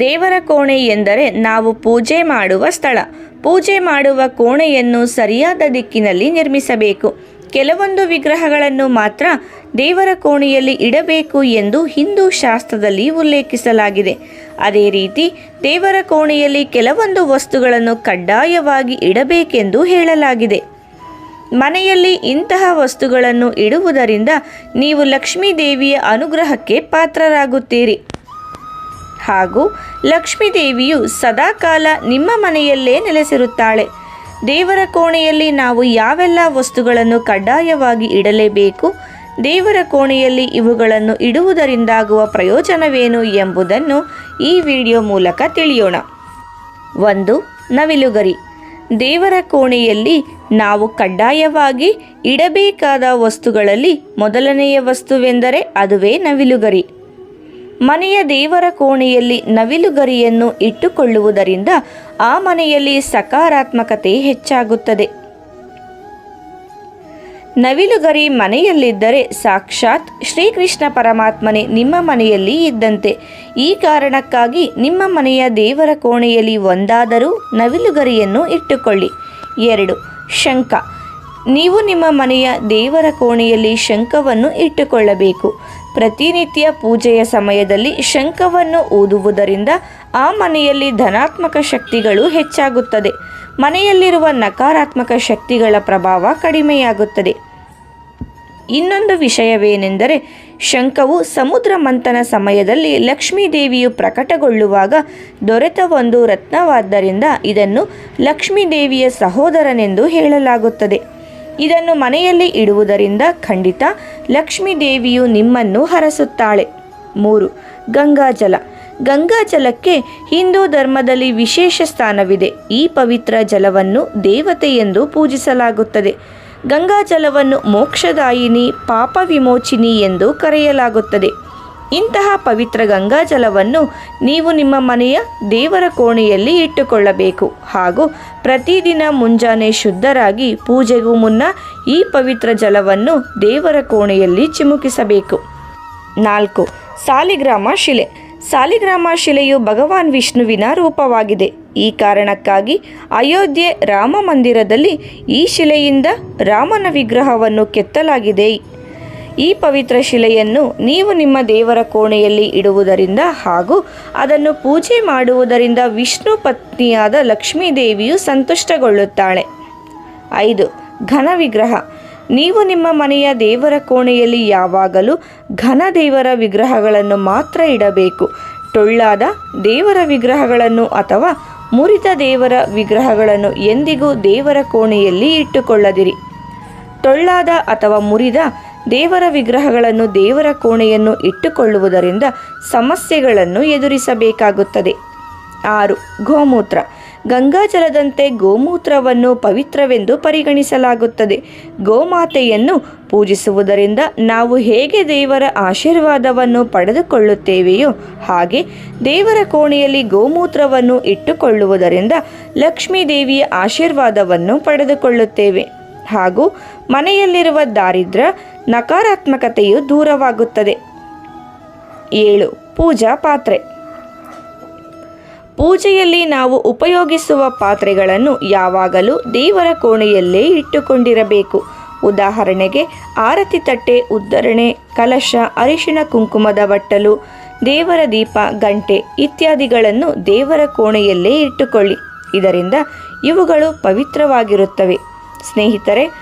ದೇವರ ಕೋಣೆ ಎಂದರೆ ನಾವು ಪೂಜೆ ಮಾಡುವ ಸ್ಥಳ. ಪೂಜೆ ಮಾಡುವ ಕೋಣೆಯನ್ನು ಸರಿಯಾದ ದಿಕ್ಕಿನಲ್ಲಿ ನಿರ್ಮಿಸಬೇಕು. ಕೆಲವೊಂದು ವಿಗ್ರಹಗಳನ್ನು ಮಾತ್ರ ದೇವರ ಕೋಣೆಯಲ್ಲಿ ಇಡಬೇಕು ಎಂದು ಹಿಂದೂ ಶಾಸ್ತ್ರದಲ್ಲಿ ಉಲ್ಲೇಖಿಸಲಾಗಿದೆ. ಅದೇ ರೀತಿ ದೇವರ ಕೋಣೆಯಲ್ಲಿ ಕೆಲವೊಂದು ವಸ್ತುಗಳನ್ನು ಕಡ್ಡಾಯವಾಗಿ ಇಡಬೇಕೆಂದು ಹೇಳಲಾಗಿದೆ. ಮನೆಯಲ್ಲಿ ಇಂತಹ ವಸ್ತುಗಳನ್ನು ಇಡುವುದರಿಂದ ನೀವು ಲಕ್ಷ್ಮೀ ದೇವಿಯ ಅನುಗ್ರಹಕ್ಕೆ ಪಾತ್ರರಾಗುತ್ತೀರಿ. ಹಾಗೂ ಲಕ್ಷ್ಮೀದೇವಿಯು ಸದಾಕಾಲ ನಿಮ್ಮ ಮನೆಯಲ್ಲೇ ನೆಲೆಸಿರುತ್ತಾಳೆ. ದೇವರ ಕೋಣೆಯಲ್ಲಿ ನಾವು ಯಾವೆಲ್ಲ ವಸ್ತುಗಳನ್ನು ಕಡ್ಡಾಯವಾಗಿ ಇಡಲೇಬೇಕು, ದೇವರ ಕೋಣೆಯಲ್ಲಿ ಇವುಗಳನ್ನು ಇಡುವುದರಿಂದಾಗುವ ಪ್ರಯೋಜನವೇನು ಎಂಬುದನ್ನು ಈ ವಿಡಿಯೋ ಮೂಲಕ ತಿಳಿಯೋಣ. ಒಂದು, ನವಿಲುಗರಿ. ದೇವರ ಕೋಣೆಯಲ್ಲಿ ನಾವು ಕಡ್ಡಾಯವಾಗಿ ಇಡಬೇಕಾದ ವಸ್ತುಗಳಲ್ಲಿ ಮೊದಲನೆಯ ವಸ್ತುವೆಂದರೆ ಅದುವೇ ನವಿಲುಗರಿ. ಮನೆಯ ದೇವರ ಕೋಣೆಯಲ್ಲಿ ನವಿಲುಗರಿಯನ್ನು ಇಟ್ಟುಕೊಳ್ಳುವುದರಿಂದ ಆ ಮನೆಯಲ್ಲಿ ಸಕಾರಾತ್ಮಕತೆ ಹೆಚ್ಚಾಗುತ್ತದೆ. ನವಿಲುಗರಿ ಮನೆಯಲ್ಲಿದ್ದರೆ ಸಾಕ್ಷಾತ್ ಶ್ರೀಕೃಷ್ಣ ಪರಮಾತ್ಮನೇ ನಿಮ್ಮ ಮನೆಯಲ್ಲಿ ಇದ್ದಂತೆ. ಈ ಕಾರಣಕ್ಕಾಗಿ ನಿಮ್ಮ ಮನೆಯ ದೇವರ ಕೋಣೆಯಲ್ಲಿ ಒಂದಾದರೂ ನವಿಲುಗರಿಯನ್ನು ಇಟ್ಟುಕೊಳ್ಳಿ. ಎರಡು, ಶಂಖ. ನೀವು ನಿಮ್ಮ ಮನೆಯ ದೇವರ ಕೋಣೆಯಲ್ಲಿ ಶಂಖವನ್ನು ಇಟ್ಟುಕೊಳ್ಳಬೇಕು. ಪ್ರತಿನಿತ್ಯ ಪೂಜೆಯ ಸಮಯದಲ್ಲಿ ಶಂಖವನ್ನು ಊದುವುದರಿಂದ ಆ ಮನೆಯಲ್ಲಿ ಧನಾತ್ಮಕ ಶಕ್ತಿಗಳು ಹೆಚ್ಚಾಗುತ್ತದೆ. ಮನೆಯಲ್ಲಿರುವ ನಕಾರಾತ್ಮಕ ಶಕ್ತಿಗಳ ಪ್ರಭಾವ ಕಡಿಮೆಯಾಗುತ್ತದೆ. ಇನ್ನೊಂದು ವಿಷಯವೇನೆಂದರೆ, ಶಂಖವು ಸಮುದ್ರ ಮಂಥನ ಸಮಯದಲ್ಲಿ ಲಕ್ಷ್ಮೀ ದೇವಿಯು ಪ್ರಕಟಗೊಳ್ಳುವಾಗ ದೊರೆತ ಒಂದು ರತ್ನವಾದ್ದರಿಂದ ಇದನ್ನು ಲಕ್ಷ್ಮೀ ದೇವಿಯ ಸಹೋದರನೆಂದು ಹೇಳಲಾಗುತ್ತದೆ. ಇದನ್ನು ಮನೆಯಲ್ಲಿ ಇಡುವುದರಿಂದ ಖಂಡಿತ ಲಕ್ಷ್ಮೀ ದೇವಿಯು ನಿಮ್ಮನ್ನು ಹರಸುತ್ತಾಳೆ. ಮೂರು, ಗಂಗಾಜಲ. ಗಂಗಾಜಲಕ್ಕೆ ಹಿಂದೂ ಧರ್ಮದಲ್ಲಿ ವಿಶೇಷ ಸ್ಥಾನವಿದೆ. ಈ ಪವಿತ್ರ ಜಲವನ್ನು ದೇವತೆ ಎಂದು ಪೂಜಿಸಲಾಗುತ್ತದೆ. ಗಂಗಾಜಲವನ್ನು ಮೋಕ್ಷದಾಯಿನಿ ಪಾಪ ವಿಮೋಚಿನಿ ಎಂದು ಕರೆಯಲಾಗುತ್ತದೆ. ಇಂತಹ ಪವಿತ್ರ ಗಂಗಾಜಲವನ್ನು ನೀವು ನಿಮ್ಮ ಮನೆಯ ದೇವರ ಕೋಣೆಯಲ್ಲಿ ಇಟ್ಟುಕೊಳ್ಳಬೇಕು. ಹಾಗೂ ಪ್ರತಿದಿನ ಮುಂಜಾನೆ ಶುದ್ಧರಾಗಿ ಪೂಜೆಗೂ ಮುನ್ನ ಈ ಪವಿತ್ರ ಜಲವನ್ನು ದೇವರ ಕೋಣೆಯಲ್ಲಿ ಚಿಮುಕಿಸಬೇಕು. ನಾಲ್ಕು, ಸಾಲಿಗ್ರಾಮ ಶಿಲೆ. ಸಾಲಿಗ್ರಾಮ ಶಿಲೆಯು ಭಗವಾನ್ ವಿಷ್ಣುವಿನ ರೂಪವಾಗಿದೆ. ಈ ಕಾರಣಕ್ಕಾಗಿ ಅಯೋಧ್ಯೆ ರಾಮ ಮಂದಿರದಲ್ಲಿ ಈ ಶಿಲೆಯಿಂದ ರಾಮನ ವಿಗ್ರಹವನ್ನು ಕೆತ್ತಲಾಗಿದೆ. ಈ ಪವಿತ್ರ ಶಿಲೆಯನ್ನು ನೀವು ನಿಮ್ಮ ದೇವರ ಕೋಣೆಯಲ್ಲಿ ಇಡುವುದರಿಂದ ಹಾಗೂ ಅದನ್ನು ಪೂಜೆ ಮಾಡುವುದರಿಂದ ವಿಷ್ಣು ಪತ್ನಿಯಾದ ಲಕ್ಷ್ಮೀದೇವಿಯು ಸಂತುಷ್ಟಗೊಳ್ಳುತ್ತಾಳೆ. ಐದು ಘನ ವಿಗ್ರಹ ನೀವು ನಿಮ್ಮ ಮನೆಯ ದೇವರ ಕೋಣೆಯಲ್ಲಿ ಯಾವಾಗಲೂ ಘನ ದೇವರ ವಿಗ್ರಹಗಳನ್ನು ಮಾತ್ರ ಇಡಬೇಕು. ಟೊಳ್ಳಾದ ದೇವರ ವಿಗ್ರಹಗಳನ್ನು ಅಥವಾ ಮುರಿದ ದೇವರ ವಿಗ್ರಹಗಳನ್ನು ಎಂದಿಗೂ ದೇವರ ಕೋಣೆಯಲ್ಲಿ ಇಟ್ಟುಕೊಳ್ಳದಿರಿ. ಟೊಳ್ಳಾದ ಅಥವಾ ಮುರಿದ ದೇವರ ವಿಗ್ರಹಗಳನ್ನು ದೇವರ ಕೋಣೆಯನ್ನು ಇಟ್ಟುಕೊಳ್ಳುವುದರಿಂದ ಸಮಸ್ಯೆಗಳನ್ನು ಎದುರಿಸಬೇಕಾಗುತ್ತದೆ. ಆರು, ಗೋಮೂತ್ರ. ಗಂಗಾಜಲದಂತೆ ಗೋಮೂತ್ರವನ್ನು ಪವಿತ್ರವೆಂದು ಪರಿಗಣಿಸಲಾಗುತ್ತದೆ. ಗೋಮಾತೆಯನ್ನು ಪೂಜಿಸುವುದರಿಂದ ನಾವು ಹೇಗೆ ದೇವರ ಆಶೀರ್ವಾದವನ್ನು ಪಡೆದುಕೊಳ್ಳುತ್ತೇವೆಯೋ ಹಾಗೆ ದೇವರ ಕೋಣೆಯಲ್ಲಿ ಗೋಮೂತ್ರವನ್ನು ಇಟ್ಟುಕೊಳ್ಳುವುದರಿಂದ ಲಕ್ಷ್ಮೀ ದೇವಿಯ ಆಶೀರ್ವಾದವನ್ನು ಪಡೆದುಕೊಳ್ಳುತ್ತೇವೆ. ಹಾಗೂ ಮನೆಯಲ್ಲಿರುವ ದಾರಿದ್ರ್ಯ ನಕಾರಾತ್ಮಕತೆಯು ದೂರವಾಗುತ್ತದೆ. ಏಳು, ಪೂಜಾ ಪಾತ್ರೆ. ಪೂಜೆಯಲ್ಲಿ ನಾವು ಉಪಯೋಗಿಸುವ ಪಾತ್ರೆಗಳನ್ನು ಯಾವಾಗಲೂ ದೇವರ ಕೋಣೆಯಲ್ಲೇ ಇಟ್ಟುಕೊಂಡಿರಬೇಕು. ಉದಾಹರಣೆಗೆ, ಆರತಿ ತಟ್ಟೆ ಉದ್ದರಣೆ ಕಲಶ ಅರಿಶಿನ ಕುಂಕುಮದ ಬಟ್ಟಲು, ದೇವರ ದೀಪ, ಗಂಟೆ ಇತ್ಯಾದಿಗಳನ್ನು ದೇವರ ಕೋಣೆಯಲ್ಲೇ ಇಟ್ಟುಕೊಳ್ಳಿ. ಇದರಿಂದ ಇವುಗಳು ಪವಿತ್ರವಾಗಿರುತ್ತವೆ. ಸ್ನೇಹಿತರೆ